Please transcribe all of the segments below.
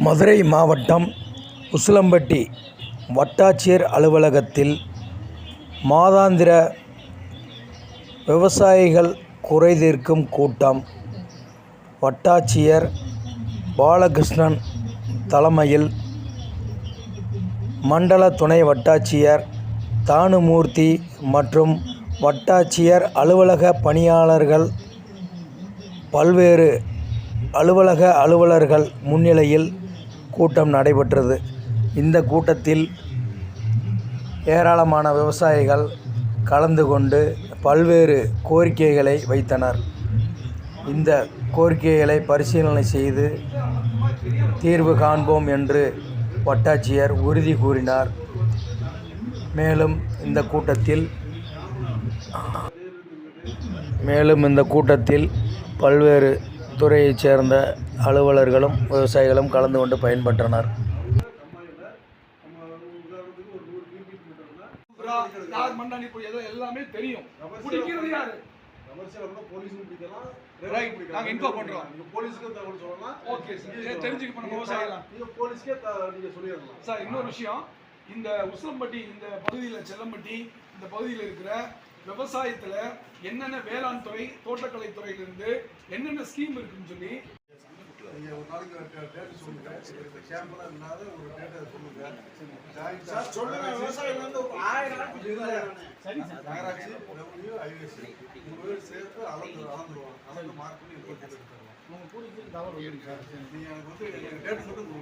மதுரை மாவட்டம் உசிலம்பட்டி வட்டாட்சியர் அலுவலகத்தில் மாதாந்திர விவசாயிகள் குறைதீர்க்கும் கூட்டம் வட்டாட்சியர் பாலகிருஷ்ணன் தலைமையில் மண்டல துணை வட்டாட்சியர் தானுமூர்த்தி மற்றும் வட்டாட்சியர் அலுவலக பணியாளர்கள் பல்வேறு அலுவலக அலுவலர்கள் முன்னிலையில் கூட்டம் நடைபெற்றது. இந்த கூட்டத்தில் ஏராளமான விவசாயிகள் கலந்து கொண்டு பல்வேறு கோரிக்கைகளை வைத்தனர். இந்த கோரிக்கைகளை பரிசீலனை செய்து தீர்வு காண்போம் என்று வட்டாட்சியர் உறுதி கூறினார். மேலும் இந்த கூட்டத்தில் மேலும் இந்த கூட்டத்தில் பல்வேறு துறையைச் சேர்ந்த அலுவலர்களும் விவசாயிகளும் கலந்து கொண்டு பயன்பெற்றனர். எல்லாமே தெரியும். சார் இன்னொரு விஷயம். இந்த உசிலம்பட்டி இந்த பகுதியில் செல்லம்பட்டி இந்த பகுதியில் இருக்கிற விவசாயத்துல என்னென்ன வேளாண் துறை தோட்டக்கலை துறையிலிருந்து என்னென்ன ஸ்கீம் இருக்குன்னு சொல்லி நீங்க ஒரு நாளைக்கு டேட் சொல்லுங்க. இந்த கேம்ப்ல இல்லாத ஒரு டேட்டா சொல்லுங்க. சார் சொல்லுங்க. விவசாயிகள் வந்து ஒரு ஆயிரம் நகராட்சி ரெவன்யூ ஐஎஸ் மூணு பேர் சேர்த்து அளந்து அளந்துருவாங்க அளந்து மார்க் பண்ணி ரிப்போர்ட் எடுத்துருவாங்க நீங்க எனக்கு வந்து டேட் கொடுங்க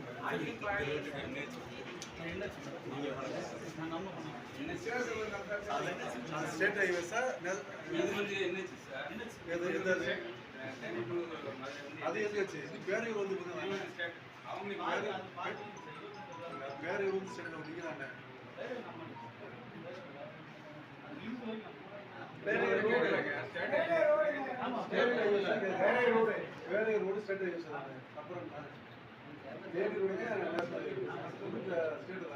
ஸ்டேட் ஹைவேஸா எது அது? எது வச்சு இது பேரையூர் வந்து பேரையூர் வந்து ஸ்டேட் அப்படிங்கிறாங்க பேரையூர் ரோடு ஸ்டேட் அப்புறம் தேனி ரோடு ஸ்டேட் தானே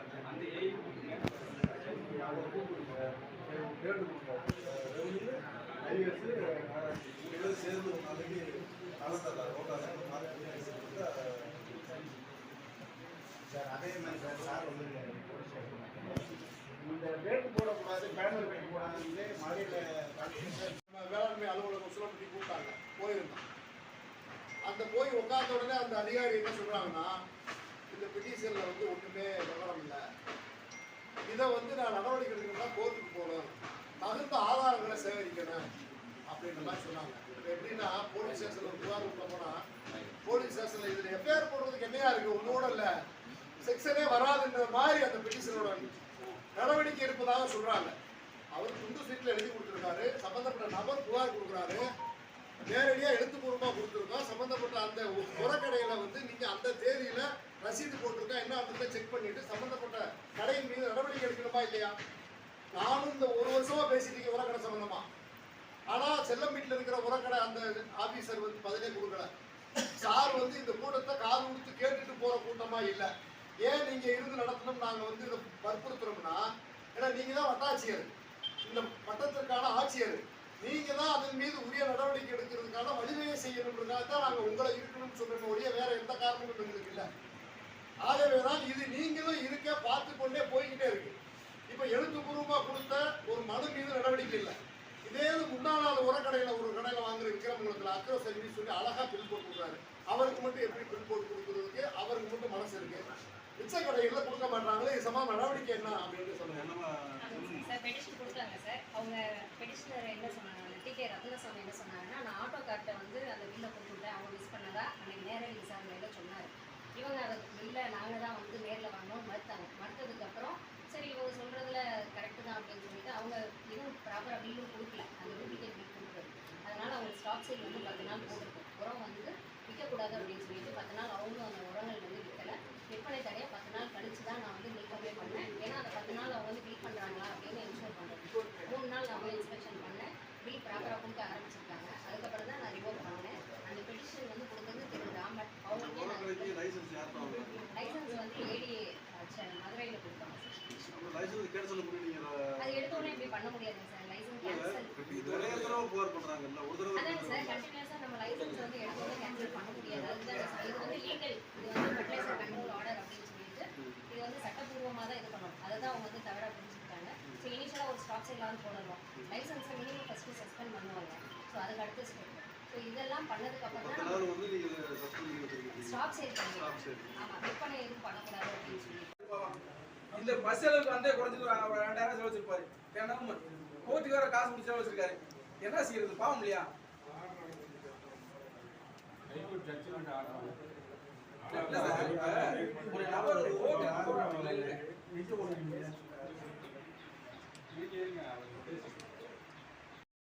சேர்ந்து ஒரு நாளைக்கு கலந்தாங்க ஓட்டாங்க சார் அதே மாதிரி சார் சார் வந்து இந்த ரேட்டு போடக்கூடாது பேனர் வைக்கக்கூடாதுன்னு மழையில் நம்ம வேளாண்மை அலுவலகம் சுலபத்தி கூப்பிட்டாங்க போயிருந்தோம் அந்த போய் உட்கார்ந்த உடனே அந்த அதிகாரி என்ன சொல்கிறாங்கன்னா இந்த பெட்டிஷனில் வந்து ஒன்றுமே விவரம் இல்லை இதை வந்து நான் நடவடிக்கை எடுக்கணும்னா கோர்ட்டுக்கு போகணும். தகுந்த ஆதாரங்களை சேகரிக்கணும். அப்படின்ற மாதிரி சொன்னாங்க. எப்படின்னா போலீஸ் ஸ்டேஷனில் புகார் கொடுக்க போனா போலீஸ் ஸ்டேஷனில் இதில் எஃப்ஐஆர் போடுறதுக்கு என்னையா இருக்கு? ஒன்றோட இல்லை. செக்ஷனே வராதுன்ற மாதிரி அந்த பெட்டிஷனோட நடவடிக்கை இருப்பதாக சொல்கிறாங்க அவர் துண்டு சீட்டில் எழுதி கொடுத்துருக்காரு. சம்மந்தப்பட்ட நபர் புகார் கொடுக்குறாரு. நேரடியாக எழுத்துப்பூர்வமாக கொடுத்துருக்கோம் சம்மந்தப்பட்ட அந்த உரக்கடையில் வந்து நீங்கள் அந்த தேதியில் ரசீது போட்டிருக்கா என்ன அர்த்தத்தை செக் பண்ணிட்டு சம்மந்தப்பட்ட கடையின் மீது நடவடிக்கை எடுக்கணுமா இல்லையா? நானும் இந்த ஒரு வருஷமாக பேசிட்டீங்க உரக்கடை சம்மந்தமாக ஆனால் செல்லம் செல்லம்பீட்டில் இருக்கிற உரக்கடை அந்த ஆபீசர் வந்து பதிலே கொடுக்கல. சார் வந்து இந்த கூட்டத்தை காது கொடுத்து கேட்டுட்டு போற கூட்டமா இல்ல. ஏன் நீங்க இருந்து நடத்தணும்? நாங்க வந்து இதை வற்புறுத்துறோம்னா ஏன்னா நீங்க தான் வட்டாட்சியர். இந்த பட்டத்திற்கான ஆட்சியர். நீங்க தான் அதன் மீது உரிய நடவடிக்கை எடுக்கிறதுக்கான வழிவகை செய்யணுன்றதுக்காக தான் நாங்க உங்களை இருக்கணும்னு சொல்றோம் ஒழிய வேற எந்த காரணமும் எங்களுக்கு இல்லை. ஆகவே தான் இது நீங்களும் இருக்க பார்த்து கொண்டே போய்கிட்டே இருக்கு. இப்ப எழுத்துப்பூர்வமா கொடுத்த ஒரு மனு மீது நடவடிக்கை இல்லை. இதே இது முன்னாள் நாள் உரக்கடையில ஒரு கடையில வாங்குற விக்ரமங்கலத்துல அக்ரோ சர்வீஸ் சொல்லி அழகா பில் போட்டு கொடுக்குறாரு. அவருக்கு மட்டும் எப்படி பில் போட்டு கொடுக்குறதுக்கு? அவருக்கு மட்டும் மனசு இருக்கு. மிச்ச கடைகள்ல கொடுக்க மாட்டாங்களே இது சம்பந்தமா நடவடிக்கை என்ன அப்படின்னு சொல்லுங்க. சார் பெடிஷன் கொடுத்தாங்க சார் அவங்க பெடிஷனர் என்ன சொன்னாங்க? டிகே ரத்னசாமி என்ன சொன்னாங்கன்னா நான் ஆட்டோ கார்ட்டை வந்து அந்த பில்லை கொடுத்துட்டேன் அவங்க மிஸ் பண்ணதா? அன்னைக்கு நேரடி விசாரணையில் சொன்னார் இவங்க அதை இல்லை நாங்கள் தான் வந்து நேரில் வாங்கினோம் மறுத்தாங்க மறுத்ததுக்கப்புறம் சரி இவங்க சொல்கிறதுல கரெக்டு தான் அப்படின்னு சொல்லிட்டு அவங்க இதுவும் ப்ராப்பராக பில்லும் கொடுக்கல அந்த டூப்ளிகேட் பில் கொடுக்குறது சேல் வந்து பத்து நாள் போட்டிருக்கோம் உரம் வந்து விற்கக்கூடாது அப்படின்னு சொல்லிட்டு பத்து நாள் அவங்களும் அந்த உரங்கள் வந்து விற்கலை. விற்பனை தடையை பத்து நாள் கழிச்சு தான் நான் வந்து நீக்கமே பண்ணேன். ஏன்னா அந்த பத்து நாள் அவங்க வந்து பில் பண்ணுறாங்களா அப்படின்னு இன்ஷூர் பண்ணுறேன் மூணு நாள் நான் போய் இன்ஸ்பெக்ஷன் பண்ணேன். பில் ப்ராப்பராக கொடுக்க ஆரம்பிச்சிருக்காங்க. அதுக்கப்புறம் தான் நான் ரிவோக் பண்ணேன். அந்த பெட்டிஷன் வந்து கொடுத்தது திரு ராமட் அவங்களுக்கே நான் லைசன்ஸ் வந்து ஏடிஏ மதுரையில் கொடுத்தாங்க. அது எடுத்த உடனே இப்படி பண்ண முடியாதுங்க சார். ஒரே தடவை சார் நம்ம லைசென்ஸ் வந்து எடுத்து கேன்சல் பண்ண முடியாது. அதுதான் வந்து இது வந்து ஃபெர்டிலைசர் கண்ட்ரோல் ஆர்டர் அப்படின்னு சொல்லிட்டு இது வந்து சட்டபூர்வமாக தான் இது அதை தான் அவங்க வந்து தவறாக புரிஞ்சுக்கிட்டாங்க. ஸோ இனிஷியலாக ஒரு ஸ்டாப் செய்யலாம்னு போடணும் லைசன்ஸை மினிமம் ஃபஸ்ட்டு சஸ்பெண்ட் பண்ணுவாங்க. ஸோ அதுக்கு அடுத்த ஸோ இதெல்லாம் பண்ணதுக்கு ஸ்டாப் செய்யறாங்க ஆமாம் விற்பனை எதுவும் பண்ணக்கூடாது அப்படின்னு சொல்லி இந்த பஸ் செலவுக்கு வந்தே குறைஞ்சிக்கிறாங்க ரெண்டாயிரம் செலவு வச்சிருப்பாரு தினமும் கோர்ட்டுக்கு வேற காசு முடிச்சு வச்சிருக்காரு. என்ன செய்யறது? பாவம் இல்லையா? ஒரு நபர் ஒரு ஓட்டு